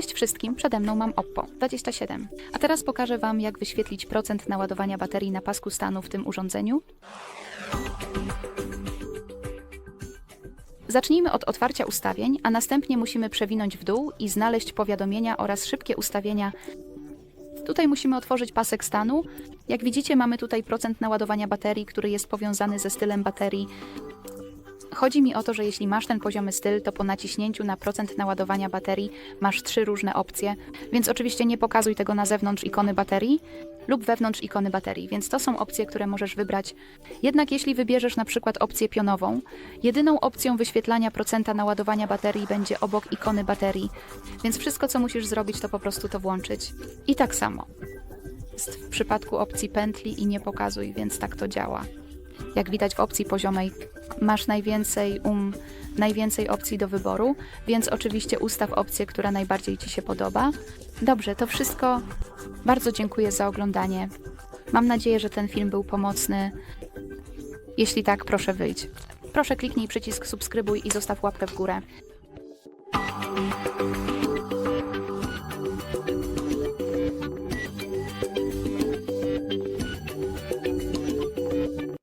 Cześć wszystkim, przede mną mam Oppo 27. A teraz pokażę Wam, jak wyświetlić procent naładowania baterii na pasku stanu w tym urządzeniu. Zacznijmy od otwarcia ustawień, a następnie musimy przewinąć w dół i znaleźć powiadomienia oraz szybkie ustawienia. Tutaj musimy otworzyć pasek stanu. Jak widzicie, mamy tutaj procent naładowania baterii, który jest powiązany ze stylem baterii. Chodzi mi o to, że jeśli masz ten poziomy styl, to po naciśnięciu na procent naładowania baterii masz trzy różne opcje, więc oczywiście nie pokazuj tego na zewnątrz ikony baterii lub wewnątrz ikony baterii, więc to są opcje, które możesz wybrać. Jednak jeśli wybierzesz na przykład opcję pionową, jedyną opcją wyświetlania procenta naładowania baterii będzie obok ikony baterii, więc wszystko co musisz zrobić to po prostu to włączyć. I tak samo. Jest w przypadku opcji pętli i nie pokazuj, więc tak to działa. Jak widać w opcji poziomej masz najwięcej um, najwięcej opcji do wyboru, więc oczywiście ustaw opcję, która najbardziej Ci się podoba. Dobrze, to wszystko. Bardzo dziękuję za oglądanie. Mam nadzieję, że ten film był pomocny. Jeśli tak, proszę wyjdź. Proszę kliknij przycisk subskrybuj i zostaw łapkę w górę.